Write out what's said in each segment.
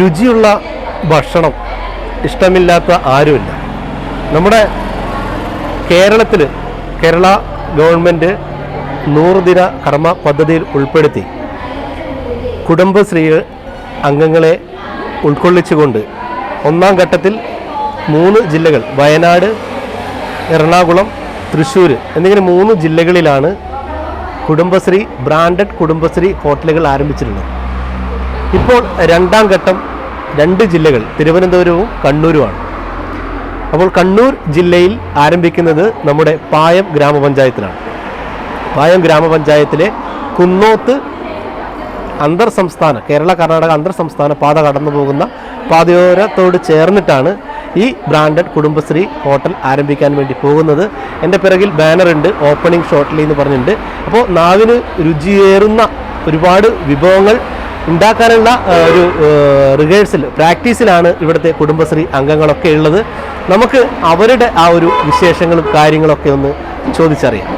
രുചിയുള്ള ഭക്ഷണം ഇഷ്ടമില്ലാത്ത ആരുമില്ല. നമ്മുടെ കേരളത്തിൽ കേരള ഗവൺമെന്റ് നൂറ് ദിന കർമ്മ പദ്ധതിയിൽ ഉൾപ്പെടുത്തി കുടുംബശ്രീ അംഗങ്ങളെ ഉൾക്കൊള്ളിച്ചുകൊണ്ട് ഒന്നാം ഘട്ടത്തിൽ മൂന്ന് ജില്ലകൾ വയനാട് എറണാകുളം തൃശ്ശൂർ എന്നിങ്ങനെ മൂന്ന് ജില്ലകളിലാണ് കുടുംബശ്രീ ബ്രാൻഡഡ് കുടുംബശ്രീ ഹോട്ടലുകൾ ആരംഭിച്ചിട്ടുള്ളത്. ഇപ്പോൾ രണ്ടാം ഘട്ടം രണ്ട് ജില്ലകൾ തിരുവനന്തപുരവും കണ്ണൂരുമാണ്. അപ്പോൾ കണ്ണൂർ ജില്ലയിൽ ആരംഭിക്കുന്നത് നമ്മുടെ പായം ഗ്രാമപഞ്ചായത്തിലാണ്. പായം ഗ്രാമപഞ്ചായത്തിലെ കുന്നോത്ത് അന്തർ സംസ്ഥാന കേരള കർണാടക അന്തർ സംസ്ഥാന പാത കടന്നു പോകുന്ന പാതയോരത്തോട് ചേർന്നിട്ടാണ് ഈ ബ്രാൻഡഡ് കുടുംബശ്രീ ഹോട്ടൽ ആരംഭിക്കാൻ വേണ്ടി പോകുന്നത്. എന്റെ പിറകിൽ ബാനറുണ്ട് ഓപ്പണിംഗ് ഷോട്ടിൽ എന്ന് പറഞ്ഞിട്ടുണ്ട്. അപ്പോൾ നാവിന് രുചിയേറുന്ന ഒരുപാട് വിഭവങ്ങൾ ഉണ്ടാക്കാനുള്ള ഒരു റിഹേഴ്സൽ പ്രാക്ടീസിലാണ് ഇവിടുത്തെ കുടുംബശ്രീ അംഗങ്ങളൊക്കെ ഉള്ളത്. നമുക്ക് അവരുടെ ആ ഒരു വിശേഷങ്ങളും കാര്യങ്ങളൊക്കെ ഒന്ന് ചോദിച്ചറിയാം.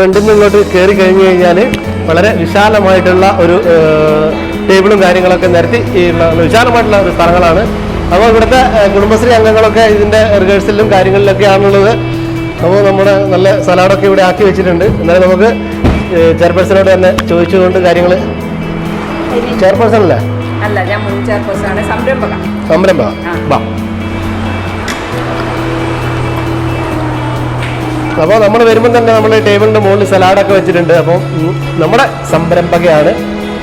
ഫ്രണ്ടിൽ നിന്ന് ഇങ്ങോട്ട് കയറി കഴിഞ്ഞു കഴിഞ്ഞാൽ വളരെ വിശാലമായിട്ടുള്ള ഒരു ടേബിളും കാര്യങ്ങളൊക്കെ നിരത്തി ഈ വിശാലമായിട്ടുള്ള ഒരു സ്ഥലങ്ങളാണ്. അപ്പോൾ ഇവിടുത്തെ കുടുംബശ്രീ അംഗങ്ങളൊക്കെ ഇതിന്റെ റിഹേഴ്സലിലും കാര്യങ്ങളിലൊക്കെ ആണുള്ളത്. അപ്പോൾ നമ്മുടെ നല്ല സലാഡൊക്കെ ഇവിടെ ആക്കി വെച്ചിട്ടുണ്ട്. എന്നാലും നമുക്ക് ചെയർപേഴ്സണോട് തന്നെ ചോദിച്ചുകൊണ്ട് കാര്യങ്ങൾ ചെയർപേഴ്സൺ അല്ലേ അല്ല ഞാൻ മുൻ ചെയർപേഴ്സൺ ആണ് സംരംഭക. സംരംഭ അപ്പോൾ നമ്മൾ വരുമ്പോൾ തന്നെ നമ്മൾ ടേബിളിന്റെ മുകളിൽ സലാഡൊക്കെ വെച്ചിട്ടുണ്ട്. അപ്പോൾ നമ്മുടെ സംരംഭകയാണ്.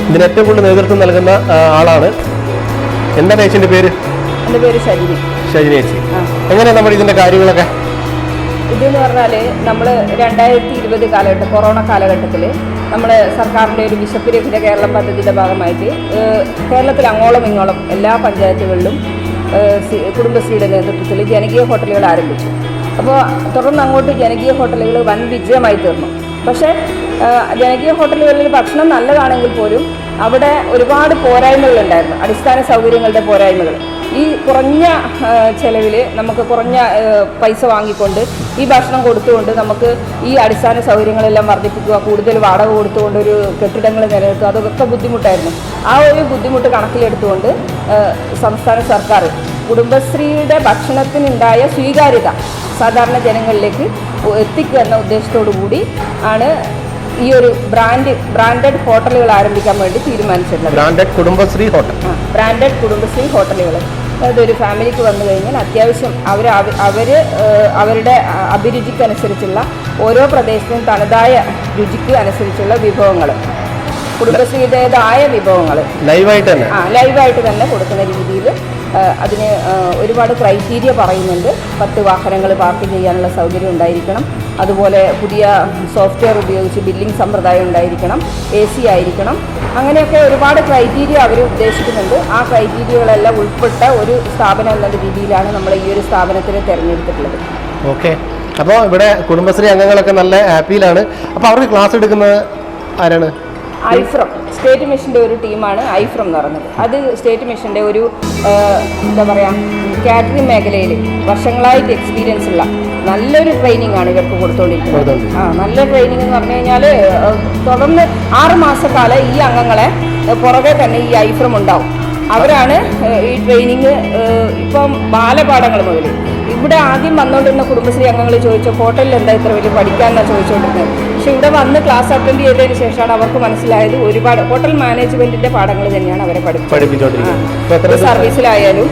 ഇതിന് ഏറ്റവും കൂടുതൽ നേതൃത്വം നൽകുന്ന ആളാണ്. എന്താ ചേച്ചിന്റെ പേര്? എന്റെ പേര് ശരീരം ഷജിനി ചേച്ചി. എങ്ങനെയാണ് നമ്മൾ ഇതിന്റെ കാര്യങ്ങളൊക്കെ? ഇതെന്ന് പറഞ്ഞാൽ നമ്മൾ രണ്ടായിരത്തി ഇരുപത് കാലഘട്ടം കൊറോണ കാലഘട്ടത്തിൽ നമ്മൾ സർക്കാരിന്റെ ഒരു വിശപ്പ് രഹിത കേരളം പദ്ധതിയുടെ ഭാഗമായിട്ട് കേരളത്തിൽ അങ്ങോളം ഇങ്ങോളം എല്ലാ പഞ്ചായത്തുകളിലും കുടുംബശ്രീയുടെ നേതൃത്വത്തിൽ ജനകീയ ഹോട്ടലുകൾ ആരംഭിച്ചു. അപ്പോൾ തുടർന്ന് അങ്ങോട്ട് ജനകീയ ഹോട്ടലുകൾ വൻ വിജയമായി തീർന്നു. പക്ഷേ ജനകീയ ഹോട്ടലുകളിൽ ഭക്ഷണം നല്ലതാണെങ്കിൽ പോലും അവിടെ ഒരുപാട് പോരായ്മകളുണ്ടായിരുന്നു. അടിസ്ഥാന സൗകര്യങ്ങളുടെ പോരായ്മകൾ. ഈ കുറഞ്ഞ ചിലവിൽ നമുക്ക് കുറഞ്ഞ പൈസ വാങ്ങിക്കൊണ്ട് ഈ ഭക്ഷണം കൊടുത്തുകൊണ്ട് നമുക്ക് ഈ അടിസ്ഥാന സൗകര്യങ്ങളെല്ലാം വർദ്ധിപ്പിക്കുക കൂടുതൽ വാടക കൊടുത്തുകൊണ്ട് ഒരു കെട്ടിടങ്ങൾ നിലനിർത്തുക അതൊക്കെ ബുദ്ധിമുട്ടായിരുന്നു. ആ ഒരു ബുദ്ധിമുട്ട് കണക്കിലെടുത്തുകൊണ്ട് സംസ്ഥാന സർക്കാർ കുടുംബശ്രീയുടെ ഭക്ഷണത്തിനുണ്ടായ സ്വീകാര്യത സാധാരണ ജനങ്ങളിലേക്ക് എത്തിക്കുക എന്ന ഉദ്ദേശത്തോടു കൂടി ആണ് ഈ ഒരു ബ്രാൻഡ് ബ്രാൻഡഡ് ഹോട്ടലുകൾ ആരംഭിക്കാൻ വേണ്ടി തീരുമാനിച്ചിട്ടുള്ളത്. Branded Kudumbashree hotel. Branded Kudumbashree ഹോട്ടലുകൾ. അതായത് ഒരു ഫാമിലിക്ക് വന്നു കഴിഞ്ഞാൽ അത്യാവശ്യം അവർ അവർ അവരുടെ അഭിരുചിക്കനുസരിച്ചുള്ള ഓരോ പ്രദേശത്തിനും തനതായ രുചിക്ക് അനുസരിച്ചുള്ള വിഭവങ്ങൾ കുടുംബശ്രീയുടേതായ വിഭവങ്ങൾ. ലൈവായിട്ട് തന്നെ? ആ ലൈവായിട്ട് തന്നെ കൊടുക്കുന്ന രീതിയിൽ അതിന് ഒരുപാട് ക്രൈറ്റീരിയ പറയുന്നുണ്ട്. പത്ത് വാഹനങ്ങൾ പാർക്ക് ചെയ്യാനുള്ള സൗകര്യം ഉണ്ടായിരിക്കണം. അതുപോലെ പുതിയ സോഫ്റ്റ്വെയർ ഉപയോഗിച്ച് ബില്ലിംഗ് സമ്പ്രദായം ഉണ്ടായിരിക്കണം. എ സി ആയിരിക്കണം. അങ്ങനെയൊക്കെ ഒരുപാട് ക്രൈറ്റീരിയ അവർ ഉദ്ദേശിക്കുന്നുണ്ട്. ആ ക്രൈറ്റീരിയകളെല്ലാം ഉൾപ്പെട്ട ഒരു സ്ഥാപനം എന്നുള്ള രീതിയിലാണ് നമ്മൾ ഈ ഒരു സ്ഥാപനത്തിനെ തിരഞ്ഞെടുത്തിട്ടുള്ളത്. ഓക്കെ അപ്പോൾ ഇവിടെ കുടുംബശ്രീ അംഗങ്ങളൊക്കെ നല്ല ഹാപ്പിയിലാണ് അപ്പോൾ അവർക്ക് ക്ലാസ് എടുക്കുന്നത് ആരാണ്? ഐഫ്രം സ്റ്റേറ്റ് മിഷന്റെ ഒരു ടീമാണ് ഐഫ്രം എന്ന് പറയുന്നത്. അത് സ്റ്റേറ്റ് മിഷന്റെ ഒരു എന്താ പറയുക കാറ്ററിംഗ് മേഖലയിൽ വർഷങ്ങളായിട്ട് എക്സ്പീരിയൻസ് ഉള്ള നല്ലൊരു ട്രെയിനിങ് ആണ് ഇവർക്ക് കൊടുത്തുകൊണ്ടിരിക്കുന്നത്. ആ നല്ല ട്രെയിനിങ് എന്ന് പറഞ്ഞു കഴിഞ്ഞാൽ തുടർന്ന് ആറ് മാസക്കാലം ഈ അംഗങ്ങളെ പുറകെ തന്നെ ഈ ഐഫ്രം ഉണ്ടാവും. അവരാണ് ഈ ട്രെയിനിങ് ഇപ്പം ബാലപാഠങ്ങൾ മുതൽ. ഇവിടെ ആദ്യം വന്നുകൊണ്ടിരുന്ന കുടുംബശ്രീ അംഗങ്ങൾ ചോദിച്ചു ഹോട്ടലിൽ എന്താ ഇത്ര വലിയ പഠിക്കാമെന്നാണ് ചോദിച്ചുകൊണ്ടിരുന്നത് പക്ഷെ ഇവിടെ വന്ന് ക്ലാസ് അറ്റൻഡ് ചെയ്തതിന് ശേഷമാണ് അവർക്ക് മനസ്സിലായത് ഒരുപാട് ഹോട്ടൽ മാനേജ്മെന്റിന്റെ പാഠങ്ങൾ തന്നെയാണ് അവരെ പഠിപ്പിച്ചത്. സർവീസിലായാലും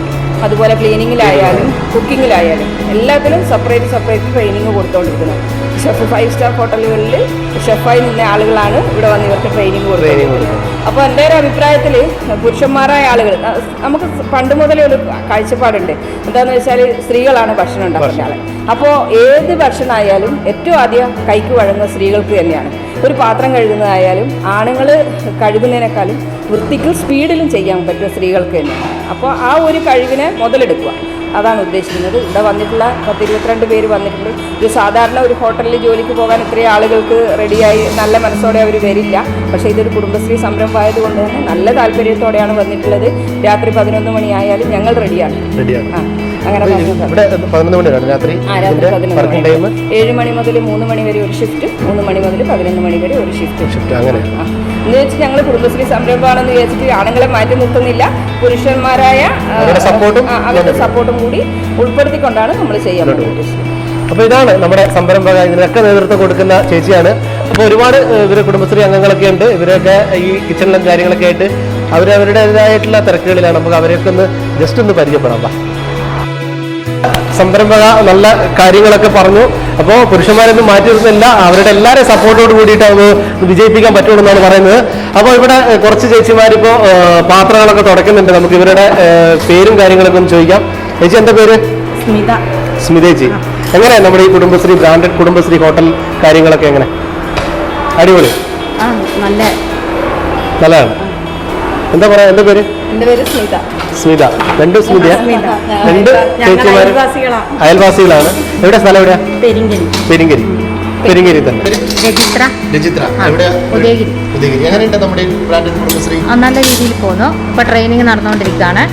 അതുപോലെ ക്ലീനിങ്ങിലായാലും കുക്കിങ്ങിലായാലും എല്ലാത്തിലും സെപ്പറേറ്റ് സെപ്പറേറ്റ് ട്രെയിനിങ് കൊടുത്തുകൊണ്ടിരിക്കുന്നത് ഷെഫ് ഫൈവ് സ്റ്റാർ ഹോട്ടലുകളിൽ ഷെഫായി നിന്ന ആളുകളാണ് ഇവിടെ വന്ന് ഇവർക്ക് ട്രെയിനിങ് കൊടുക്കുന്നത്. അപ്പോൾ എന്റെ ഒരു അഭിപ്രായത്തിൽ പുരുഷന്മാരായ ആളുകൾ നമുക്ക് പണ്ട് മുതലേ ഒരു കാഴ്ചപ്പാടുണ്ട്. എന്താണെന്ന് വെച്ചാൽ സ്ത്രീകളാണ് ഭക്ഷണം ഉണ്ടാക്കുന്ന ആൾ അപ്പോൾ ഏത് ഭക്ഷണമായാലും ഏറ്റവും ആദ്യം കൈക്ക് വഴങ്ങുന്ന സ്ത്രീകൾക്ക് തന്നെയാണ്. ഒരു പാത്രം കഴുകുന്നതായാലും ആണുങ്ങൾ കഴുകുന്നതിനേക്കാളും വൃത്തിക്കും സ്പീഡിലും ചെയ്യാൻ പറ്റും സ്ത്രീകൾക്ക് തന്നെയാണ്. അപ്പോൾ ആ ഒരു കഴിവിനെ മുതലെടുക്കുക. അതാണ് ഉദ്ദേശിക്കുന്നത്. ഇവിടെ വന്നിട്ടുള്ള പത്ത് ഇരുപത്തിരണ്ട് പേര് വന്നിട്ടുണ്ട്. ഇത് സാധാരണ ഒരു ഹോട്ടലിൽ ജോലിക്ക് പോകാൻ ഇത്രയും ആളുകൾക്ക് റെഡിയായി നല്ല മനസ്സോടെ അവർ വരില്ല. പക്ഷേ ഇതൊരു കുടുംബശ്രീ സംരംഭമായതുകൊണ്ട് തന്നെ നല്ല താല്പര്യത്തോടെയാണ് വന്നിട്ടുള്ളത്. രാത്രി പതിനൊന്ന് മണിയായാലും ഞങ്ങൾ റെഡിയാണ്. ആ അങ്ങനെ ഏഴ് മണി മുതൽ മൂന്ന് മണി വരെ ഒരു ഷിഫ്റ്റ് മൂന്ന് മണി മുതൽ പതിനൊന്ന് മണി വരെ ഒരു ഷിഫ്റ്റ് ഷിഫ്റ്റ് അങ്ങനെ. ആ. എന്ന് വെച്ച് ഞങ്ങൾ കുടുംബശ്രീ സംരംഭമാണെന്ന് വിചാരിച്ചിട്ട് ആണുങ്ങളെ മാറ്റി നിർത്തുന്നില്ല. പുരുഷന്മാരായ അവരുടെ സപ്പോർട്ടും കൂടി ഉൾപ്പെടുത്തിക്കൊണ്ടാണ് നമ്മൾ ചെയ്യാൻ അപ്പൊ ഇതാണ് നമ്മുടെ സംരംഭക ഇതിനൊക്കെ നേതൃത്വം കൊടുക്കുന്ന ചേച്ചിയാണ്. അപ്പോൾ ഒരുപാട് ഇവർ കുടുംബശ്രീ അംഗങ്ങളൊക്കെ ഉണ്ട്. ഇവരൊക്കെ ഈ കിച്ചണിലും കാര്യങ്ങളൊക്കെ ആയിട്ട് അവരവരുടേതായിട്ടുള്ള തിരക്കുകളിലാണ്. നമുക്ക് അവരെയൊക്കെ ഒന്ന് ജസ്റ്റ് ഒന്ന് പരിചയപ്പെടാം. സംരംഭക നല്ല കാര്യങ്ങളൊക്കെ പറഞ്ഞു. അപ്പോൾ പുരുഷന്മാരൊന്നും മാറ്റി നിർത്തുന്നില്ല. അവരുടെ എല്ലാവരും സപ്പോർട്ടോട് കൂടിയിട്ട് അത് വിജയിപ്പിക്കാൻ പറ്റുള്ളൂ എന്നാണ് പറയുന്നത്. അപ്പോൾ ഇവിടെ കുറച്ച് ചേച്ചിമാരിപ്പോൾ പാത്രങ്ങളൊക്കെ തുടക്കുന്നുണ്ട് നമുക്ക് ഇവരുടെ പേരും കാര്യങ്ങളൊക്കെ ഒന്ന് ചോദിക്കാം. ചേച്ചി എന്താ പേര്? സ്മിത. സ്മിതേച്ചി എങ്ങനെയാ നമ്മുടെ ഈ കുടുംബശ്രീ ബ്രാൻഡഡ് കുടുംബശ്രീ ഹോട്ടൽ കാര്യങ്ങളൊക്കെ എങ്ങനെ? അടിപൊളി. നല്ലതാണ്. എന്താ പറയാ? എന്താ പേര്? സ്മിത. സ്മിത. രണ്ട് സ്മിതയാ? രണ്ട് ചേച്ചിമാര്? അയൽവാസികളാണ്. എവിടെ സ്ഥലം എവിടെയാ? പെരിങ്കരി. പെരിങ്കരി. തന്നെ. രജിത്ര. രജിത്ര. എവിടെയാ? ഉദയഗിരി. എങ്ങനെയുണ്ട് നമ്മുടെ നല്ല രീതിയിൽ പോകുന്നു. ഇപ്പൊ ട്രെയിനിങ് നടന്നുകൊണ്ടിരിക്കുകയാണ്.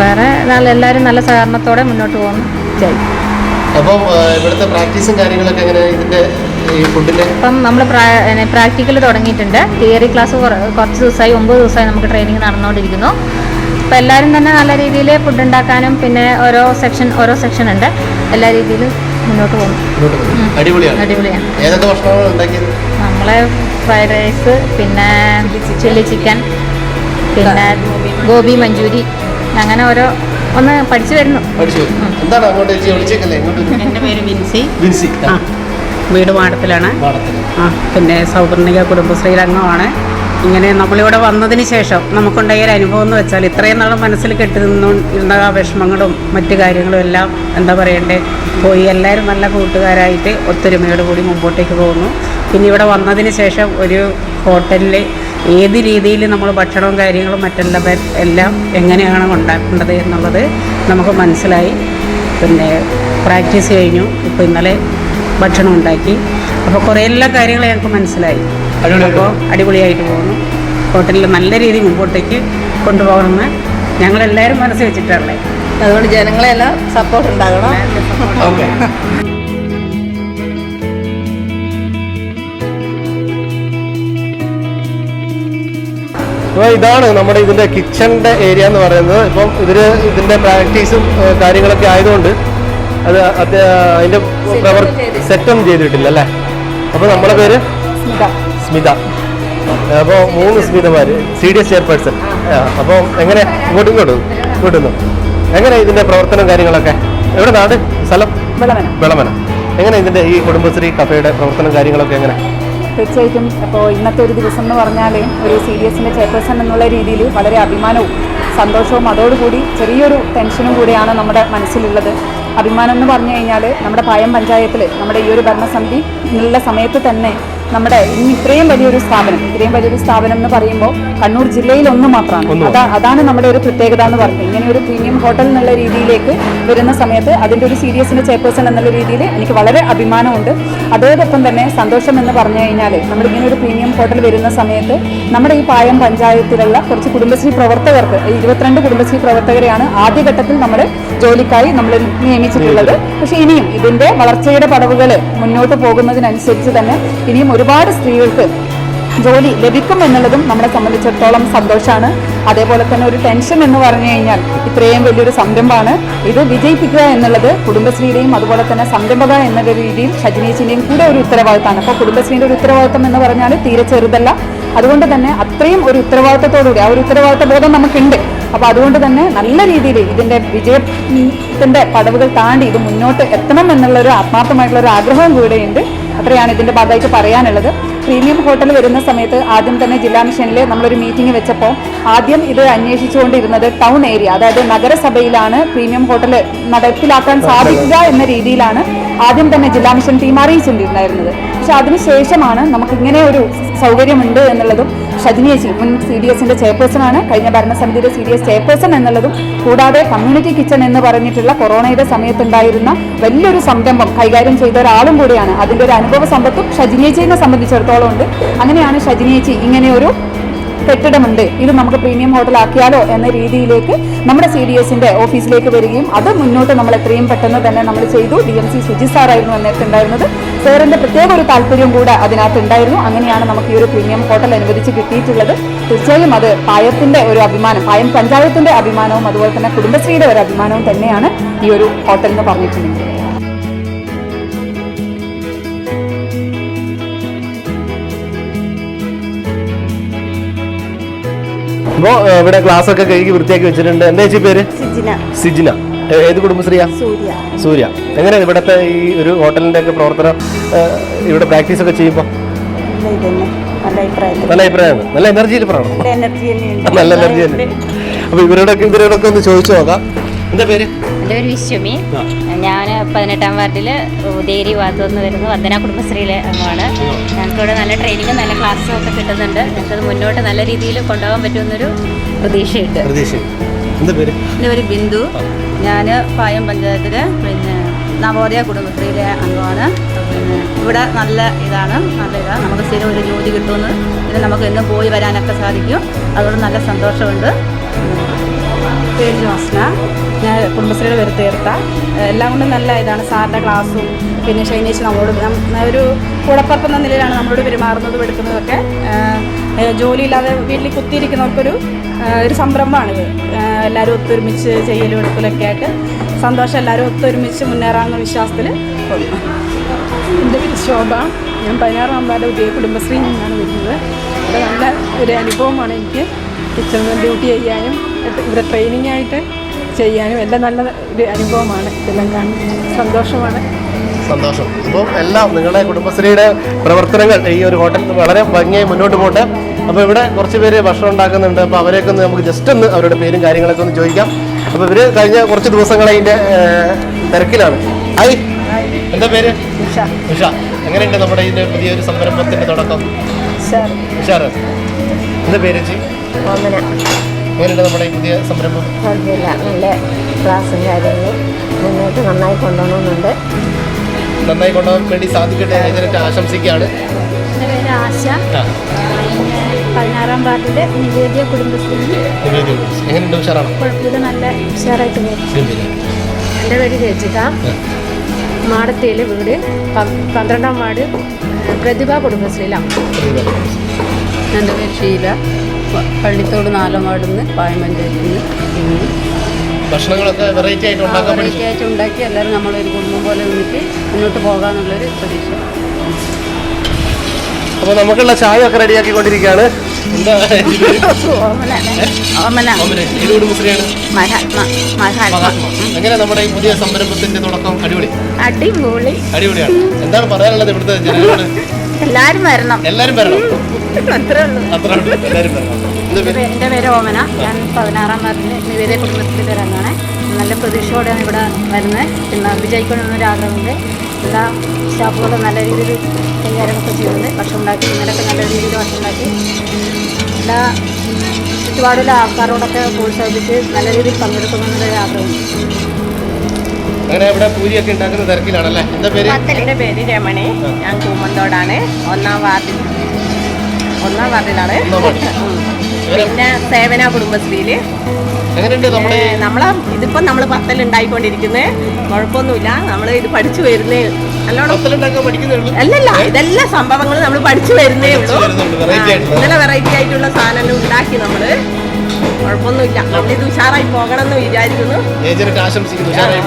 വേറെ എല്ലാരും എല്ലാവരും നല്ല സഹകരണത്തോടെ മുന്നോട്ട് പോകുന്നു. ശരി അപ്പം ഇവിടുത്തെ പ്രാക്ടീസും കാര്യങ്ങളൊക്കെ എങ്ങനെ ഇതിന്റെ ഈ ഫുഡിന്റെ ഇപ്പം നമ്മൾ പ്രാക്ടിക്കൽ തുടങ്ങിയിട്ടുണ്ട്. തിയറി ക്ലാസ് കുറച്ച് ദിവസമായി ഒമ്പത് ദിവസമായി നമുക്ക് ട്രെയിനിങ് നടന്നുകൊണ്ടിരിക്കുന്നു. അപ്പോൾ എല്ലാവരും തന്നെ നല്ല രീതിയിൽ ഫുഡ് ഉണ്ടാക്കാനും പിന്നെ ഓരോ സെക്ഷൻ ഓരോ സെക്ഷൻ ഉണ്ട്. എല്ലാ രീതിയിലും മുന്നോട്ട് പോകും അടിപൊളിയാണ്. അടിപൊളിയാണ്. ഏതൊക്കെ ഭക്ഷണമാണ് ഉണ്ടാക്കിയത്? നമ്മൾ ഫ്രൈഡ് റൈസ് പിന്നെ ചില്ലി ചിക്കൻ പിന്നെ ഗോബി മഞ്ചൂരി. അങ്ങനെ ഓരോ ഒന്ന് പഠിച്ചു വരുന്നു. പഠിച്ചു എന്താണ് അങ്ങോട്ട് ചേച്ചി വിളിച്ചേക്കല്ലേ? ഇങ്ങോട്ട് എന്റെ പേര് വിൻസി. വിൻസി. ആ. വീട് മാടത്തിലാണ്. ആ പിന്നെ സൗപർണിക കുടുംബശ്രീ അംഗമാണ് ഇങ്ങനെ നമ്മളിവിടെ വന്നതിന് ശേഷം നമുക്കുണ്ടായ ഒരു അനുഭവം എന്ന് വെച്ചാൽ ഇത്രയും നാൾ മനസ്സിൽ കെട്ടി നിന്നു ഇരുന്ന വിഷമങ്ങളും മറ്റു കാര്യങ്ങളും എല്ലാം എന്താ പറയണ്ടേ? പോയി എല്ലാവരും നല്ല കൂട്ടുകാരായിട്ട് ഒത്തൊരുമയോട് കൂടി മുമ്പോട്ടേക്ക് പോകുന്നു. പിന്നെ ഇവിടെ വന്നതിന് ശേഷം ഒരു ഹോട്ടലിൽ ഏത് രീതിയിൽ നമ്മൾ ഭക്ഷണവും കാര്യങ്ങളും മറ്റെല്ലാം എല്ലാം എങ്ങനെയാണ് ഉണ്ടാക്കേണ്ടത് എന്നുള്ളത് നമുക്ക് മനസ്സിലായി. പിന്നെ പ്രാക്ടീസ് കഴിഞ്ഞു. ഇപ്പോൾ ഇന്നലെ ഭക്ഷണം ഉണ്ടാക്കി. അപ്പോൾ കുറേ എല്ലാ കാര്യങ്ങളും ഞങ്ങൾക്ക് മനസ്സിലായി. അടിപൊളിയായിട്ട് അപ്പോൾ അടിപൊളിയായിട്ട് പോകുന്നു. ഹോട്ടലിൽ നല്ല രീതിയിൽ മുമ്പോട്ടേക്ക് കൊണ്ടുപോകണമെന്ന് ഞങ്ങളെല്ലാവരും മനസ്സ് വെച്ചിട്ടുള്ളത് അതുകൊണ്ട് ജനങ്ങളെല്ലാം സപ്പോർട്ട് ഉണ്ടാകണം. അപ്പോൾ ഇതാണ് നമ്മുടെ ഇതിന്റെ കിച്ചണിന്റെ ഏരിയ എന്ന് പറയുന്നത്. ഇപ്പം ഇതിന് ഇതിന്റെ പ്രാക്ടീസും കാര്യങ്ങളൊക്കെ ആയതുകൊണ്ട് അത് അത് അതിന്റെ പ്രവർ സെറ്റൊന്നും ചെയ്തിട്ടില്ല അല്ലേ? അപ്പോൾ നമ്മുടെ പേര്? സ്മിത. അപ്പോൾ മൂന്ന് സ്മിതമാർ സി ഡി എസ് ചെയർപേഴ്സൺ അപ്പോൾ എങ്ങനെ? ഇങ്ങോട്ടും ഇങ്ങോട്ടും ഇങ്ങോട്ടും എങ്ങനെ ഇതിന്റെ പ്രവർത്തനം കാര്യങ്ങളൊക്കെ? എവിടെ നാട് സ്ഥലം? വിളമന എങ്ങനെ ഇതിന്റെ ഈ കുടുംബശ്രീ കഫേയുടെ പ്രവർത്തനം കാര്യങ്ങളൊക്കെ എങ്ങനെ? തീർച്ചയായിട്ടും അപ്പോൾ ഇന്നത്തെ ഒരു ദിവസം എന്ന് പറഞ്ഞാൽ ഒരു സി ഡി എസിന്റെ ചെയർപേഴ്സൺ എന്നുള്ള രീതിയിൽ വളരെ അഭിമാനവും സന്തോഷവും അതോടുകൂടി ചെറിയൊരു ടെൻഷനും കൂടിയാണ് നമ്മുടെ മനസ്സിലുള്ളത്. അഭിമാനം എന്ന് പറഞ്ഞു കഴിഞ്ഞാൽ നമ്മുടെ പായം പഞ്ചായത്തിൽ നമ്മുടെ ഈ ഒരു ഭരണസമിതി ഉള്ള സമയത്ത് തന്നെ നമ്മുടെ ഇന്ന് ഇത്രയും വലിയൊരു സ്ഥാപനം ഇത്രയും വലിയൊരു സ്ഥാപനം എന്ന് പറയുമ്പോൾ കണ്ണൂർ ജില്ലയിൽ ഒന്ന് മാത്രമാണ്. അതാണ് നമ്മുടെ ഒരു പ്രത്യേകത എന്ന് പറയുന്നത് ഇങ്ങനെ ഒരു പ്രീമിയം ഹോട്ടൽ എന്നുള്ള രീതിയിലേക്ക് വരുന്ന സമയത്ത് അതിന്റെ ഒരു സീരിയസിന്റെ ചെയർപേഴ്സൺ എന്നുള്ള രീതിയിൽ എനിക്ക് വളരെ അഭിമാനമുണ്ട്. അതോടൊപ്പം തന്നെ സന്തോഷം എന്ന് പറഞ്ഞു കഴിഞ്ഞാൽ നമ്മളിങ്ങനെ ഒരു പ്രീമിയം ഹോട്ടൽ വരുന്ന സമയത്ത് നമ്മുടെ ഈ പായം പഞ്ചായത്തിലുള്ള കുറച്ച് കുടുംബശ്രീ പ്രവർത്തകർക്ക് ഇരുപത്തിരണ്ട് കുടുംബശ്രീ പ്രവർത്തകരെയാണ് ആദ്യഘട്ടത്തിൽ നമ്മൾ ജോലിക്കായി നമ്മൾ നിയമിച്ചിട്ടുള്ളത്. പക്ഷേ ഇനിയും ഇതിന്റെ വളർച്ചയുടെ പടവുകൾ മുന്നോട്ട് പോകുന്നതിനനുസരിച്ച് തന്നെ ഇനിയും ഒരുപാട് സ്ത്രീകൾക്ക് ജോലി ലഭിക്കും എന്നുള്ളതും നമ്മളെ സംബന്ധിച്ചിടത്തോളം സന്തോഷമാണ്. അതേപോലെ തന്നെ ഒരു ടെൻഷൻ എന്ന് പറഞ്ഞു കഴിഞ്ഞാൽ ഇത്രയും വലിയൊരു സംരംഭമാണ്. ഇത് വിജയിപ്പിക്കുക എന്നുള്ളത് കുടുംബശ്രീയുടെയും അതുപോലെ തന്നെ സംരംഭക എന്ന രീതിയിൽ ഷജിനീച്ചിന്റെയും കൂടെ ഒരു ഉത്തരവാദിത്തമാണ്. അപ്പോൾ കുടുംബശ്രീയുടെ ഒരു ഉത്തരവാദിത്തം എന്ന് പറഞ്ഞാൽ തീരെ ചെറുതല്ല. അതുകൊണ്ട് തന്നെ അത്രയും ഒരു ഉത്തരവാദിത്തത്തോടുകൂടി ആ ഒരു ഉത്തരവാദിത്ത ബോധം നമുക്കുണ്ട്. അപ്പോൾ അതുകൊണ്ട് തന്നെ നല്ല രീതിയിൽ ഇതിന്റെ വിജയത്തിന്റെ പടവുകൾ താണ്ടി ഇത് മുന്നോട്ട് എത്തണം എന്നുള്ള ഒരു ആത്മാർത്ഥമായിട്ടുള്ള ഒരു ആഗ്രഹവും കൂടെയുണ്ട്. അത്രയാണ് ഇതിന്റെ ഭാഗമായിട്ട് പറയാനുള്ളത്. പ്രീമിയം ഹോട്ടൽ വരുന്ന സമയത്ത് ആദ്യം തന്നെ ജില്ലാ മിഷനിൽ നമ്മളൊരു മീറ്റിംഗ് വെച്ചപ്പോൾ ആദ്യം ഇത് അന്വേഷിച്ചുകൊണ്ടിരുന്നത് ടൗൺ ഏരിയ അതായത് നഗരസഭയിലാണ് പ്രീമിയം ഹോട്ടൽ നടപ്പിലാക്കാൻ സാധിക്കുക എന്ന രീതിയിലാണ് ആദ്യം തന്നെ ജില്ലാ മിഷൻ ടീം അറിയിച്ചിട്ടുണ്ടായിരുന്നത് പക്ഷെ അതിനുശേഷമാണ് നമുക്ക് ഇങ്ങനെ ഒരു സൗകര്യമുണ്ട് എന്നുള്ളതും ഷജിനി മുൻ സി ഡി എസിന്റെ ചെയർപേഴ്സൺ ആണ്. കഴിഞ്ഞ ഭരണസമിതിയുടെ സി ഡി എസ് ചെയർപേഴ്സൺ എന്നുള്ളതും കൂടാതെ കമ്മ്യൂണിറ്റി കിച്ചൺ എന്ന് പറഞ്ഞിട്ടുള്ള കൊറോണയുടെ സമയത്തുണ്ടായിരുന്ന വലിയൊരു സംരംഭം കൈകാര്യം ചെയ്ത ഒരാളും കൂടിയാണ്. അതിന്റെ ഒരു അനുഭവ സമ്പത്തും ഷജിനി ചേച്ചിയെ സംബന്ധിച്ചിടത്തോളം ഉണ്ട്. അങ്ങനെയാണ് ഷജിനി ചേച്ചി കെട്ടിടമുണ്ട്. ഇത് നമുക്ക് പ്രീമിയം ഹോട്ടൽ ആക്കിയാലോ എന്ന രീതിയിലേക്ക് നമ്മുടെ സി ഡി എസിന്റെ ഓഫീസിലേക്ക് വരികയും അത് മുന്നോട്ട് നമ്മൾ എത്രയും പെട്ടെന്ന് തന്നെ നമ്മൾ ചെയ്തു. ഡി എം സി സുജി സാറായിരുന്നു അന്നേരത്ത് ഉണ്ടായിരുന്നത് സാറിന്റെ പ്രത്യേക ഒരു താല്പര്യം കൂടെ അതിനകത്ത് ഉണ്ടായിരുന്നു അങ്ങനെയാണ് നമുക്ക് ഈ ഒരു പ്രീമിയം ഹോട്ടൽ അനുവദിച്ച് കിട്ടിയിട്ടുള്ളത്. തീർച്ചയായും അത് പായത്തിന്റെ ഒരു അഭിമാനം പായം പഞ്ചായത്തിന്റെ അഭിമാനവും അതുപോലെ തന്നെ കുടുംബശ്രീയുടെ ഒരു അഭിമാനവും തന്നെയാണ് ഈ ഒരു ഹോട്ടൽ എന്ന് പറഞ്ഞിട്ടുണ്ടെങ്കിൽ. അപ്പോൾ ഇവിടെ ക്ലാസ് ഒക്കെ കഴുകി വൃത്തിയാക്കി വെച്ചിട്ടുണ്ട്. എന്താ ചേച്ചി പേര്? സിജിന. ഏത് കുടുംബശ്രീയാ? സൂര്യ. സൂര്യ. എങ്ങനെയാണ് ഇവിടത്തെ ഈ ഒരു ഹോട്ടലിന്റെ ഒക്കെ പ്രവർത്തനം? ഇവിടെ പ്രാക്ടീസ് ഒക്കെ ചെയ്യുമ്പോൾ നല്ല അഭിപ്രായം നല്ല അഭിപ്രായമാണ്. നല്ല എനർജിയിൽ പറയണം. എനർജി നല്ല എനർജി തന്നെ. അപ്പൊ ഇവരോടൊക്കെ ഇവരോടൊക്കെ ഒന്ന് ചോദിച്ചു നോക്കാം. എന്താ പേര്? വിശ്വമി. പതിനെട്ടാം വാർഡിൽ ഉദേരി ഭാഗത്തു നിന്ന് വരുന്ന വന്ദന കുടുംബശ്രീയിലെ അംഗമാണ്. ഞങ്ങൾക്ക് ഇവിടെ നല്ല ട്രെയിനിങ്ങും നല്ല ക്ലാസ്സും ഒക്കെ കിട്ടുന്നുണ്ട്. ഞങ്ങൾക്കത് മുന്നോട്ട് നല്ല രീതിയിൽ കൊണ്ടുപോകാൻ പറ്റുമെന്നൊരു പ്രതീക്ഷയുണ്ട്. പ്രതീക്ഷ എന്താ പേര്? എന്റെ പേര് ബിന്ദു. ഞാൻ പായം പഞ്ചായത്തിലെ പിന്നെ നവോദയ കുടുംബശ്രീയിലെ അംഗമാണ്. പിന്നെ ഇവിടെ നല്ല ഇതാണ് നല്ല ഇതാണ്. നമുക്ക് സ്ഥിരം ഒരു ജോലി കിട്ടുമെന്ന്. പിന്നെ നമുക്ക് എന്നും പോയി വരാനൊക്കെ സാധിക്കും. അതുകൊണ്ട് നല്ല സന്തോഷമുണ്ട്. പേര് ജോസ്ന. ഞാൻ കുടുംബശ്രീയുടെ പേര് തീർത്ത. എല്ലാം കൊണ്ടും നല്ല ഇതാണ്. സാറിന്റെ ക്ലാസ്സും പിന്നെ ഷൈനേഷ് നമ്മളോട് ഒരു കൂടപ്പറപ്പ് എന്ന നിലയിലാണ് നമ്മളോട് പെരുമാറുന്നതും എടുക്കുന്നതൊക്കെ. ജോലിയില്ലാതെ വീട്ടിൽ കുത്തിയിരിക്കുന്നവർക്കൊരു ഒരു സംരംഭമാണിത് എല്ലാവരും ഒത്തൊരുമിച്ച് ചെയ്യലും എടുക്കലൊക്കെ ആയിട്ട് സന്തോഷം എല്ലാവരും ഒത്തൊരുമിച്ച് മുന്നേറാമെന്ന വിശ്വാസത്തിൽ എന്റെ പേര് ശോഭ. ഞാൻ പതിനാറാം വാർഡ് പുതിയ കുടുംബശ്രീയിൽ നിന്നാണ് വരുന്നത്. ഇവിടെ നല്ല ഒരു അനുഭവമാണ് എനിക്ക് കിച്ചൺ ഡ്യൂട്ടി ചെയ്യാനും ഇവിടെ ട്രെയിനിങ് ആയിട്ട് ചെയ്യാനും എല്ലാം നല്ല ഒരു അനുഭവമാണ്. ഇതെല്ലാം കാണാൻ സന്തോഷമാണ്. സന്തോഷം. അപ്പോൾ എല്ലാം നിങ്ങളുടെ കുടുംബശ്രീയുടെ പ്രവർത്തനങ്ങൾ ഈ ഒരു ഹോട്ടൽ വളരെ ഭംഗിയായി മുന്നോട്ട് പോട്ടെ അപ്പോൾ ഇവിടെ കുറച്ച് പേര് ഭക്ഷണം ഉണ്ടാക്കുന്നുണ്ട്. അപ്പോൾ അവരെയൊക്കെ ഒന്ന് നമുക്ക് ജസ്റ്റ് ഒന്ന് അവരുടെ പേരും കാര്യങ്ങളൊക്കെ ഒന്ന് ചോദിക്കാം. അപ്പോൾ ഇവർ കഴിഞ്ഞ കുറച്ച് ദിവസങ്ങൾ അതിന്റെ തിരക്കിലാണ്. ഹായ്. എന്താ പേര്? ഉഷ. ഉഷ. എങ്ങനെയുണ്ട് നമ്മുടെ ഇതിന്റെ പുതിയൊരു സംരംഭത്തിന്റെ തുടക്കം? ഉഷാറ് എന്താ പേര് എങ്ങനെയുണ്ട് നമ്മുടെ പുതിയ സംരംഭം? കുഴപ്പമില്ല. നല്ല ക്ലാസ്സും കാര്യങ്ങളും മുന്നോട്ട് നന്നായി കൊണ്ടുപോകണമെന്നുണ്ട് നന്നായി കൊണ്ടുപോകാൻ വേണ്ടി സാധിക്കട്ടെ ഇതിനൊക്കെ ആശംസിക്കുകയാണ്. ആശ. പതിനാറാം വാർഡിലെ നിവേദ്യ കുടുംബശ്രീ. നിവേദ്യം. എങ്ങനെയുണ്ട്? ഉഷാറാണോ? കുഴപ്പമില്ല. നല്ല ഉഷാറായിട്ട്. എന്റെ പേര് രചിത മാടത്തിയിലെ വീട്. പന്ത്രണ്ടാം വാർഡ്. പ്രതിഭ കുടുംബശ്രീയിലാണ്. എന്റെ പേര് ഷീല പള്ളിത്തോട് നാലാം വാർഡിൽ നിന്ന് പായം നിന്ന് ഭക്ഷണങ്ങളൊക്കെ വെറൈറ്റി ആയിട്ട് ഉണ്ടാക്കാൻ വെറൈറ്റി ആയിട്ട് ഉണ്ടാക്കി എല്ലാവരും നമ്മളൊരു കുടുംബം പോലെ നിന്നിട്ട് മുന്നോട്ട് പോകാമെന്നുള്ളൊരു പ്രതീക്ഷ. അപ്പോൾ നമുക്കുള്ള ചായ ഒക്കെ റെഡിയാക്കിക്കൊണ്ടിരിക്കുകയാണ് എങ്ങനെ നമ്മുടെ ഈ പുതിയ സംരംഭത്തിന്റെ തുടക്കം അടിപൊളി. അടിപൊളി. അടിപൊളിയാണ്. എന്താണ് പറയാനുള്ളത് ഇവിടുത്തെ ജനങ്ങളോട്? എല്ലാവരും വരണം. എല്ലാരും വരണം. അത്രേ ഉള്ളൂ. അത്ര എല്ലാരും വരണം. പേര്? എന്റെ പേര് ഓമന. ഞാൻ പതിനാറാം വാർഡിൽ നിവേദ കുടുംബത്തിന്റെ വരാനാണ് നല്ല പ്രതീക്ഷയോടെയാണ് ഇവിടെ വരുന്നത്. പിന്നെ വിജയിക്കണമെന്നൊരു ആഗ്രഹമുണ്ട്. എല്ലാ സ്റ്റാഫുകളും നല്ല രീതിയിൽ കൈകാര്യങ്ങളൊക്കെ ചെയ്യുന്നുണ്ട്. ഭക്ഷണം ഉണ്ടാക്കി ഇന്നലൊക്കെ നല്ല രീതിയിൽ ഭക്ഷണം ഉണ്ടാക്കി. എല്ലാ ചുറ്റുപാടുള്ള ആൾക്കാരോടൊക്കെ പ്രോത്സാഹിപ്പിച്ച് നല്ല രീതിയിൽ പങ്കെടുക്കണമെന്നൊരു ആഗ്രഹം. അങ്ങനെ ഇവിടെ പൂരിയൊക്കെ ഉണ്ടാക്കുന്ന തിരക്കിലാണല്ലേ? എന്താ പേര്? എന്റെ പേര് രമണി. ഞാൻ കൂമന്തോടാണ് ഒന്നാം വാർഡിൽ ഒന്നാം വാർഡിലാണ്. പിന്നെ സേവന ഈ നമ്മളെ ഇതിപ്പോ നമ്മൾ പത്തൽ ഉണ്ടായിക്കൊണ്ടിരിക്കുന്നത് കുഴപ്പമൊന്നുമില്ല. നമ്മൾ ഇത് പഠിച്ചു വരുന്നേ അല്ലല്ല ഇതെല്ലാം സംഭവങ്ങൾ നമ്മൾ പഠിച്ചു വരുന്നേ ഉള്ളൂ. ഇന്നലെ വെറൈറ്റി ആയിട്ടുള്ള സാധനം ഉണ്ടാക്കി നമ്മൾ. കുഴപ്പമൊന്നുമില്ല. നമ്മളിത് ഉഷാറായി പോകണം എന്ന് വിചാരിക്കുന്നു ഉഷാറായി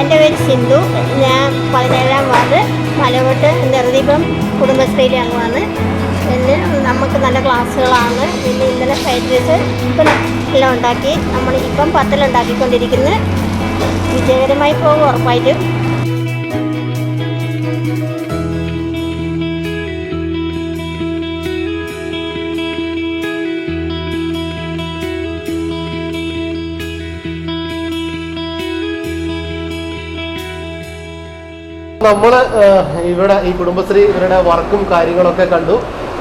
എന്റെ പേര് സിന്ധു. ഞാൻ പതിനേഴാം വാർഡ് മലകോട്ട് നിർദീപം കുടുംബശ്രീയിലെ അംഗമാണ്. പിന്നെ നമുക്ക് നല്ല ക്ലാസ്സുകളാണ്. പിന്നെ ഇന്നലെ ഫ്രൈഡ് റൈസ് ഇപ്പം എല്ലാം ഉണ്ടാക്കി. നമ്മൾ ഇപ്പം പത്തലുണ്ടാക്കിക്കൊണ്ടിരിക്കുന്നത് വിജയകരമായി പോകും ഉറപ്പായിട്ടും. നമ്മൾ ഏഹ്, ഇവിടെ ഈ കുടുംബശ്രീ ഇവരുടെ വർക്കും കാര്യങ്ങളൊക്കെ കണ്ടു.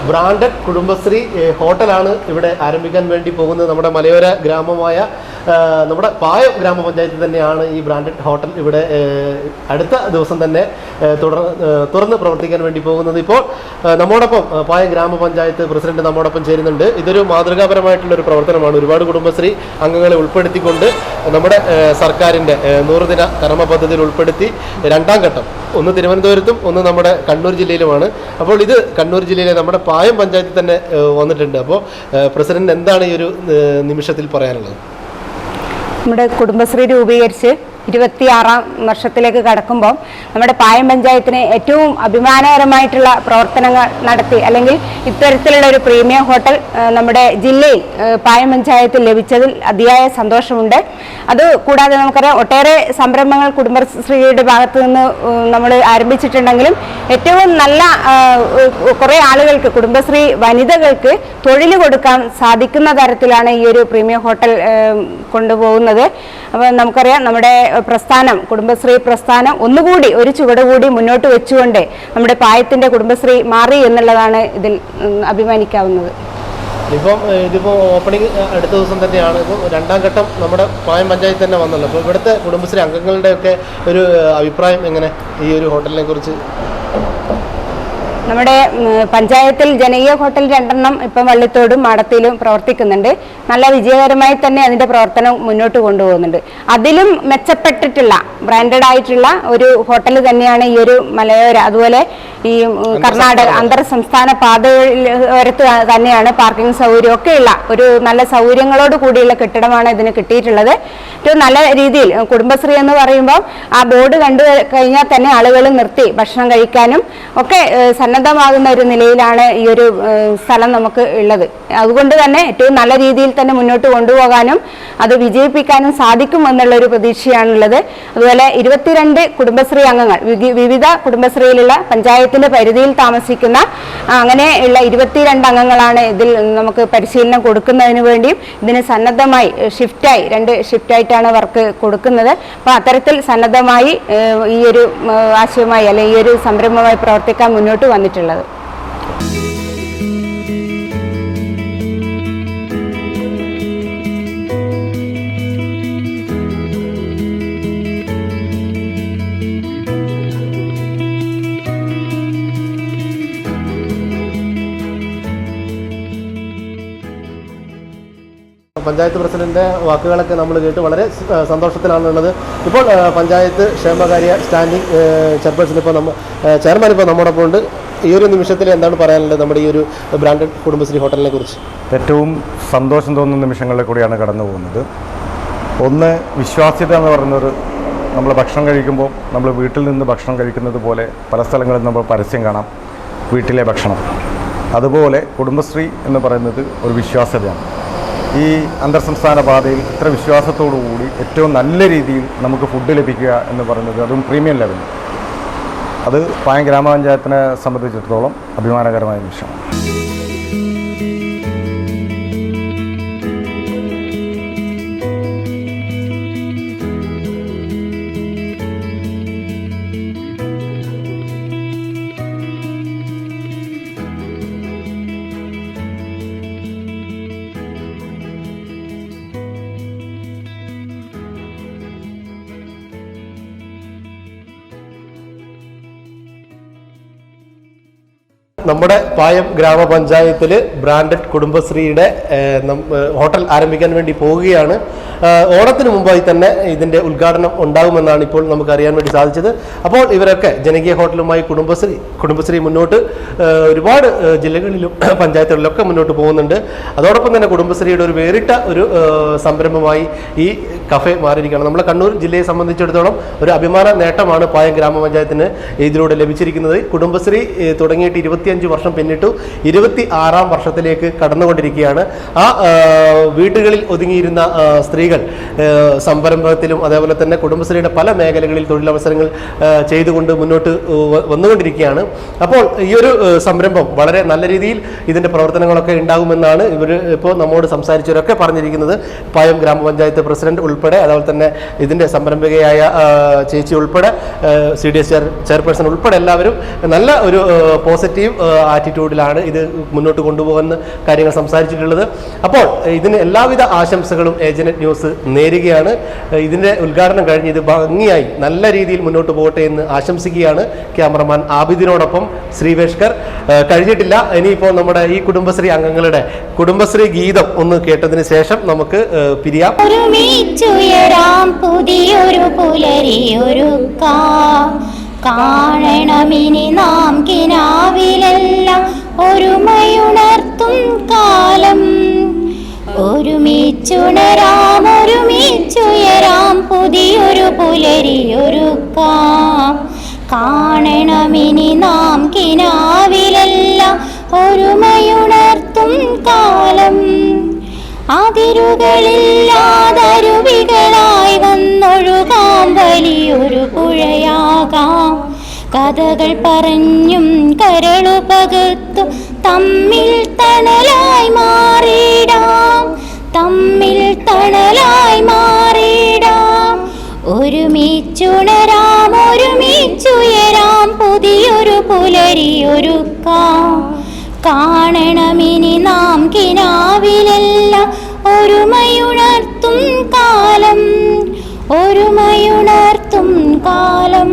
ബ്രാൻഡഡ് കുടുംബശ്രീ ഹോട്ടലാണ് ഇവിടെ ആരംഭിക്കാൻ വേണ്ടി പോകുന്നത് നമ്മുടെ മലയോര ഗ്രാമമായ നമ്മുടെ പായം ഗ്രാമപഞ്ചായത്തിൽ തന്നെയാണ് ഈ ബ്രാൻഡഡ് ഹോട്ടൽ ഇവിടെ അടുത്ത ദിവസം തന്നെ തുടർ തുറന്ന് പ്രവർത്തിക്കാൻ വേണ്ടി പോകുന്നത്. ഇപ്പോൾ നമ്മോടൊപ്പം പായം ഗ്രാമപഞ്ചായത്ത് പ്രസിഡന്റ് നമ്മോടൊപ്പം ചേരുന്നുണ്ട്. ഇതൊരു മാതൃകാപരമായിട്ടുള്ള ഒരു പ്രവർത്തനമാണ്. ഒരുപാട് കുടുംബശ്രീ അംഗങ്ങളെ ഉൾപ്പെടുത്തിക്കൊണ്ട് നമ്മുടെ സർക്കാരിന്റെ നൂറുദിന കർമ്മ പദ്ധതിയിൽ ഉൾപ്പെടുത്തി രണ്ടാം ഘട്ടം. ഒന്ന് തിരുവനന്തപുരത്തും ഒന്ന് നമ്മുടെ കണ്ണൂർ ജില്ലയിലുമാണ്. അപ്പോൾ ഇത് കണ്ണൂർ ജില്ലയിലെ നമ്മുടെ പായം പഞ്ചായത്തിൽ തന്നെ വന്നിട്ടുണ്ട്. അപ്പോൾ പ്രസിഡന്റ് എന്താണ് ഈ ഒരു നിമിഷത്തിൽ പറയാനുള്ളത്? നമ്മുടെ കുടുംബശ്രീ രൂപീകരിച്ച് ഇരുപത്തിയാറാം വർഷത്തിലേക്ക് കടക്കുമ്പോൾ നമ്മുടെ പായം പഞ്ചായത്തിന് ഏറ്റവും അഭിമാനകരമായിട്ടുള്ള പ്രവർത്തനങ്ങൾ നടത്തി അല്ലെങ്കിൽ ഇത്തരത്തിലുള്ള ഒരു പ്രീമിയം ഹോട്ടൽ നമ്മുടെ ജില്ലയിൽ പായം പഞ്ചായത്തിൽ ലഭിച്ചതിൽ അതിയായ സന്തോഷമുണ്ട്. അത് കൂടാതെ നമുക്കറിയാം ഒട്ടേറെ സംരംഭങ്ങൾ കുടുംബശ്രീയുടെ ഭാഗത്ത് നിന്ന് നമ്മൾ ആരംഭിച്ചിട്ടുണ്ടെങ്കിലും ഏറ്റവും നല്ല കുറേ ആളുകൾക്ക് കുടുംബശ്രീ വനിതകൾക്ക് തൊഴിൽ കൊടുക്കാൻ സാധിക്കുന്ന തരത്തിലാണ് ഈ ഒരു പ്രീമിയം ഹോട്ടൽ കൊണ്ടുപോകുന്നത്. അപ്പോൾ നമുക്കറിയാം നമ്മുടെ പ്രസ്ഥാനം കുടുംബശ്രീ പ്രസ്ഥാനം ഒന്നുകൂടി ഒരു ചുവട് കൂടി മുന്നോട്ട് വെച്ചുകൊണ്ട് നമ്മുടെ പായത്തിന്റെ കുടുംബശ്രീ മാറി എന്നുള്ളതാണ് ഇതിൽ അഭിമാനിക്കാവുന്നത്. ഇപ്പം ഇതിപ്പോൾ ഓപ്പണിംഗ് അടുത്ത ദിവസം തന്നെയാണ്. ഇപ്പോൾ രണ്ടാം ഘട്ടം നമ്മുടെ പായം പഞ്ചായത്ത് തന്നെ വന്നല്ലോ. അപ്പോൾ ഇവിടുത്തെ കുടുംബശ്രീ അംഗങ്ങളുടെയൊക്കെ ഒരു അഭിപ്രായം എങ്ങനെ? ഈ ഒരു ഹോട്ടലിനെ കുറിച്ച്. നമ്മുടെ പഞ്ചായത്തിൽ ജനകീയ ഹോട്ടൽ രണ്ടെണ്ണം ഇപ്പം വള്ളിത്തോടും മാടത്തിലും പ്രവർത്തിക്കുന്നുണ്ട്. നല്ല വിജയകരമായി തന്നെ അതിന്റെ പ്രവർത്തനം മുന്നോട്ട് കൊണ്ടുപോകുന്നുണ്ട്. അതിലും മെച്ചപ്പെട്ടിട്ടുള്ള ബ്രാൻഡഡ് ആയിട്ടുള്ള ഒരു ഹോട്ടൽ തന്നെയാണ് ഈ ഒരു മലയോര അതുപോലെ ഈ കർണാടക അന്തർ സംസ്ഥാന പാതയോരത്ത് തന്നെയാണ് പാർക്കിംഗ് സൗകര്യം ഒക്കെയുള്ള ഒരു നല്ല സൗകര്യങ്ങളോട് കൂടിയുള്ള കെട്ടിടമാണ് ഇതിന് കിട്ടിയിട്ടുള്ളത്. ഏറ്റവും നല്ല രീതിയിൽ കുടുംബശ്രീ എന്ന് പറയുമ്പോൾ ആ ബോർഡ് കണ്ടു കഴിഞ്ഞാൽ തന്നെ ആളുകൾ നിർത്തി ഭക്ഷണം കഴിക്കാനും ഒക്കെ ഏഹ്, സന്നദ്ധമാകുന്ന ഒരു നിലയിലാണ് ഈ ഒരു സ്ഥലം നമുക്ക് ഉള്ളത്. അതുകൊണ്ട് തന്നെ ഏറ്റവും നല്ല രീതിയിൽ തന്നെ മുന്നോട്ട് കൊണ്ടുപോകാനും അത് വിജയിപ്പിക്കാനും സാധിക്കും എന്നുള്ള ഒരു പ്രതീക്ഷയാണുള്ളത്. അതുപോലെ ഇരുപത്തിരണ്ട് കുടുംബശ്രീ അംഗങ്ങൾ വിവിധ കുടുംബശ്രീയിലുള്ള പഞ്ചായത്തിന്റെ പരിധിയിൽ താമസിക്കുന്ന അങ്ങനെ ഉള്ള ഇരുപത്തിരണ്ട് അംഗങ്ങളാണ് ഇതിൽ നമുക്ക് പരിശീലനം കൊടുക്കുന്നതിന് വേണ്ടിയും ഇതിന് സന്നദ്ധമായി ഷിഫ്റ്റായി രണ്ട് ഷിഫ്റ്റായിട്ടാണ് വർക്ക് കൊടുക്കുന്നത്. അപ്പോൾ അത്തരത്തിൽ സന്നദ്ധമായി ഈ ഒരു ആശയമായി അല്ലെങ്കിൽ ഈ ഒരു സംരംഭമായി പ്രവർത്തിക്കാൻ മുന്നോട്ട് വന്നിട്ടുള്ളത് പഞ്ചായത്ത് പ്രസിഡന്റിന്റെ വാക്കുകളൊക്കെ നമ്മൾ കേട്ട് വളരെ സന്തോഷത്തിലാണുള്ളത്. ഇപ്പോൾ പഞ്ചായത്ത് ക്ഷേമകാര്യ സ്റ്റാൻഡിംഗ് ചെയർപേഴ്സൺ ഇപ്പോൾ നമ്മൾ ചെയർമാൻ ഇപ്പോൾ നമ്മോടൊപ്പം ഉണ്ട് ഈ ഒരു നിമിഷത്തിൽ എന്താണ് പറയാനുള്ളത് നമ്മുടെ ഈ ഒരു ബ്രാൻഡഡ് കുടുംബശ്രീ ഹോട്ടലിനെ കുറിച്ച്? ഏറ്റവും സന്തോഷം തോന്നുന്ന നിമിഷങ്ങളിൽ കൂടിയാണ് കടന്നു പോകുന്നത്. ഒന്ന് വിശ്വാസ്യത എന്ന് പറയുന്നൊരു നമ്മൾ ഭക്ഷണം കഴിക്കുമ്പോൾ നമ്മൾ വീട്ടിൽ നിന്ന് ഭക്ഷണം കഴിക്കുന്നത് പോലെ പല സ്ഥലങ്ങളിൽ നമ്മൾ പരസ്യം കാണാം വീട്ടിലെ ഭക്ഷണം. അതുപോലെ കുടുംബശ്രീ എന്ന് പറയുന്നത് ഒരു വിശ്വാസ്യതയാണ്. ഈ അന്തർ സംസ്ഥാന പാതയിൽ ഇത്ര വിശ്വാസത്തോടു കൂടി ഏറ്റവും നല്ല രീതിയിൽ നമുക്ക് ഫുഡ് ലഭിക്കുക എന്ന് പറയുന്നത് അതും പ്രീമിയം ലെവലിൽ. അത് പായം ഗ്രാമപഞ്ചായത്തിനെ സംബന്ധിച്ചിടത്തോളം അഭിമാനകരമായ നിമിഷമാണ്. നമ്മുടെ പായം ഗ്രാമപഞ്ചായത്തിൽ ബ്രാൻഡഡ് കുടുംബശ്രീയുടെ ഹോട്ടൽ ആരംഭിക്കാൻ വേണ്ടി പോവുകയാണ് ഓണത്തിന് മുമ്പായി തന്നെ ഇതിന്റെ ഉദ്ഘാടനം ഉണ്ടാകുമെന്നാണ് ഇപ്പോൾ നമുക്ക് അറിയാൻ വേണ്ടി സാധിച്ചത്. അപ്പോൾ ഇവരൊക്കെ ജനകീയ ഹോട്ടലുമായി കുടുംബശ്രീ കുടുംബശ്രീ മുന്നോട്ട് ഒരുപാട് ജില്ലകളിലും പഞ്ചായത്തുകളിലൊക്കെ മുന്നോട്ട് പോകുന്നുണ്ട്. അതോടൊപ്പം തന്നെ കുടുംബശ്രീയുടെ ഒരു വേറിട്ട ഒരു സംരംഭമായി ഈ കഫേ മാറിയിരിക്കുകയാണ്. നമ്മുടെ കണ്ണൂർ ജില്ലയെ സംബന്ധിച്ചിടത്തോളം ഒരു അഭിമാന നേട്ടമാണ് പായം ഗ്രാമപഞ്ചായത്തിന് ഇതിലൂടെ ലഭിച്ചിരിക്കുന്നത്. കുടുംബശ്രീ തുടങ്ങിയിട്ട് ഇരുപത്തിയഞ്ച് വർഷം പിന്നിട്ടു ഇരുപത്തി ആറാം വർഷത്തിലേക്ക് കടന്നുകൊണ്ടിരിക്കുകയാണ്. ആ വീടുകളിൽ ഒതുങ്ങിയിരുന്ന സ്ത്രീകൾ സംരംഭത്തിലും അതേപോലെ തന്നെ കുടുംബശ്രീയുടെ പല മേഖലകളിൽ തൊഴിലവസരങ്ങൾ ചെയ്തുകൊണ്ട് മുന്നോട്ട് വന്നുകൊണ്ടിരിക്കുകയാണ്. അപ്പോൾ ഈ ഒരു സംരംഭം വളരെ നല്ല രീതിയിൽ ഇതിന്റെ പ്രവർത്തനങ്ങളൊക്കെ ഉണ്ടാകുമെന്നാണ് ഇവർ ഇപ്പോൾ നമ്മോട് സംസാരിച്ചവരൊക്കെ പറഞ്ഞിരിക്കുന്നത്. പായം ഗ്രാമപഞ്ചായത്ത് പ്രസിഡന്റ് ഉൾപ്പെടെ അതുപോലെ തന്നെ ഇതിന്റെ സംരംഭകയായ ചേച്ചി ഉൾപ്പെടെ C D S chair chairperson ഉൾപ്പെടെ എല്ലാവരും നല്ല ഒരു പോസിറ്റീവ് ആറ്റിറ്റ്യൂഡിലാണ് ഇത് മുന്നോട്ട് കൊണ്ടുപോകുന്ന കാര്യങ്ങൾ സംസാരിച്ചിട്ടുള്ളത്. അപ്പോൾ ഇതിന് എല്ലാവിധ ആശംസകളും ഏജനറ്റ് ന്യൂസ് നേരുകയാണ്. ഇതിന്റെ ഉദ്ഘാടനം കഴിഞ്ഞ് ഇത് ഭംഗിയായി നല്ല രീതിയിൽ മുന്നോട്ട് പോകട്ടെ എന്ന് ആശംസിക്കുകയാണ് ക്യാമറമാൻ ആബിദിനോടൊപ്പം ശ്രീവേഷ്കർ. കഴിഞ്ഞിട്ടില്ല. ഇനിയിപ്പോൾ നമ്മുടെ ഈ കുടുംബശ്രീ അംഗങ്ങളുടെ കുടുംബശ്രീ ഗീതം ഒന്ന് കേട്ടതിന് ശേഷം നമുക്ക് പിരിയാം. ഒരുമിച്ചുയരാം പുതിയൊരു പുലരിയൊരുക്കാം. കാണണമിനി നാം കിനാവിലെല്ലാം ഒരുമയുണർത്തും കാലം. ഒരുമിച്ചുണരാം ഒരുമിച്ചുയരാം പുതിയൊരു പുലരിയൊരുക്കാം. കാണണമിനി നാം കിനാവിലെല്ലാം ഒരുമയുണർത്തും കാലം. അതിരുകളില്ലാതരുവികളായി വന്നൊഴുകാം വലിയൊരു പുഴയാകാം. കഥകൾ പറഞ്ഞും കരളു പകുത്തു തമ്മിൽ തണലായി മാറിയിടാം. തമ്മിൽ തണലായി മാറിയിടാം. ഒരുമിച്ചുണരാം ഒരുമിച്ചുയരാം പുതിയൊരു പുലരിയൊരുക്കാം. കാണണമിനി നാം കിനാവിലെല്ലാം ഒരുമയുണർത്തും കാലം ഒരുമയുണർത്തും കാലം.